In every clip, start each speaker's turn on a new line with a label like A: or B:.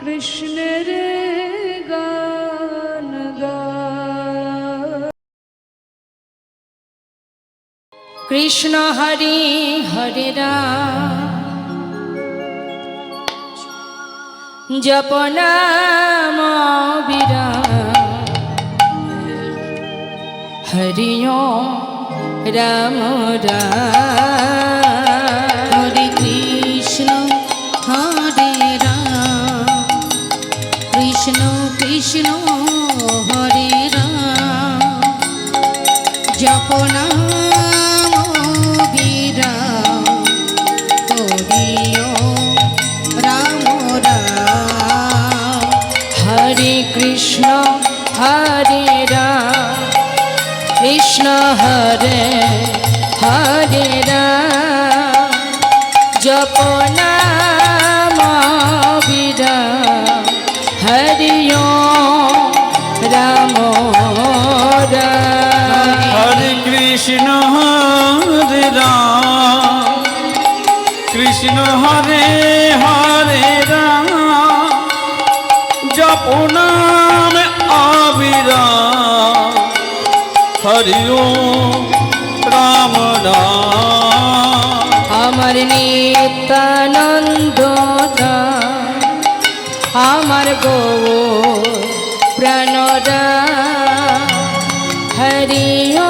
A: কৃষ্ণের গান কৃষ্ণ হরি হরে রাম জপনাম বিরা হরি রাম রাম।
B: কৃষ্ণ হরে রাম। জপনা কৃষ্ণ হরে রাম,
A: কৃষ্ণ হরে হরে রাম। জপ নাম বিরাম
C: হরিও কৃষ্ণ হরে কৃষ্ণ হরে হরে রাম। জপ নাম অবিরাম। হরি রাম রাম
A: আমার নিতানন্দ আমার গো প্রাণরা
B: হরিও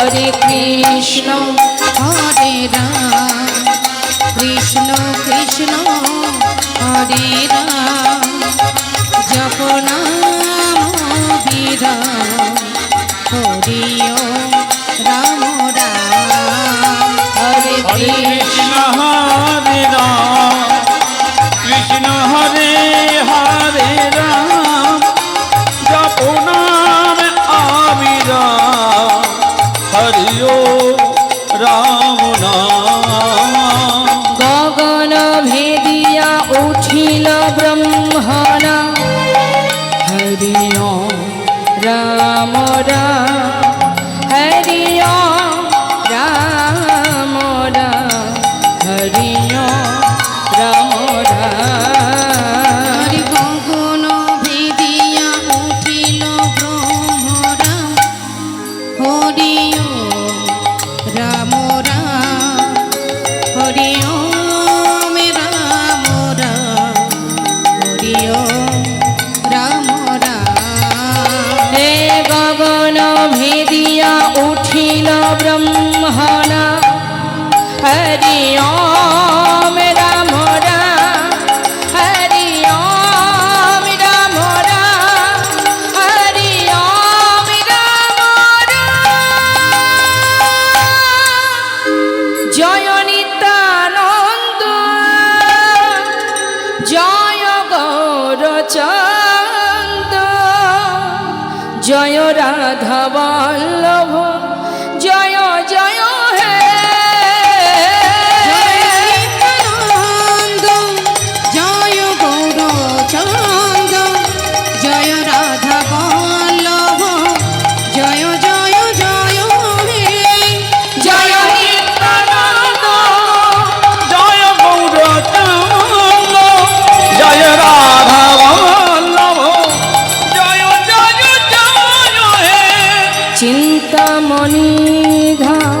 A: হরে কৃষ্ণ হরে রাম। কৃষ্ণ
B: কৃষ্ণ হরে রাম।
A: দিয়া উঠিল ব্রহ্মণা। হরি রাম রাম ब्रह्मण हरि ओम राम राम हरि ओम राम राम हरि ओम राम জয়
B: নিত্যানন্দ জয়
C: গৌরচর
A: চিন্তামণি ধাম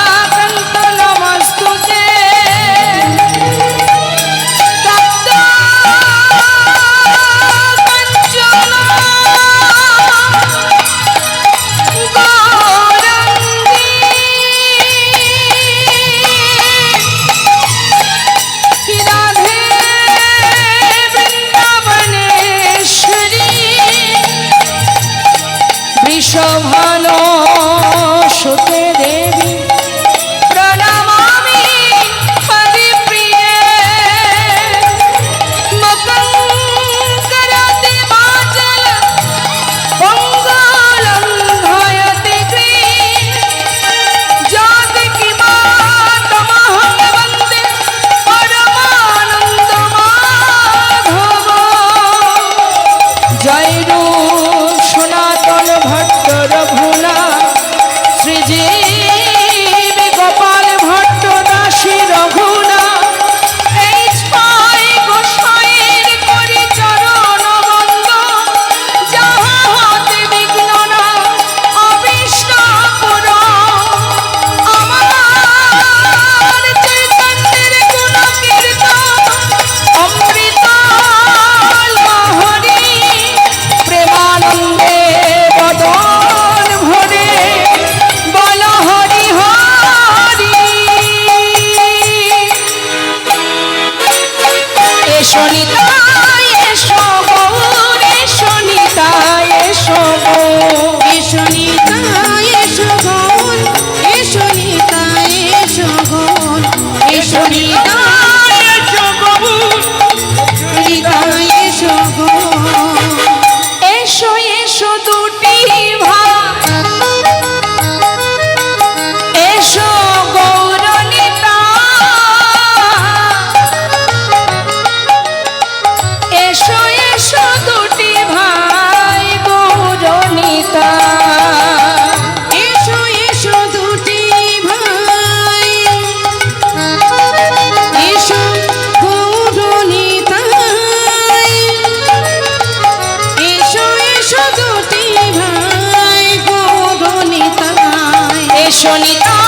B: গৌরনিতাই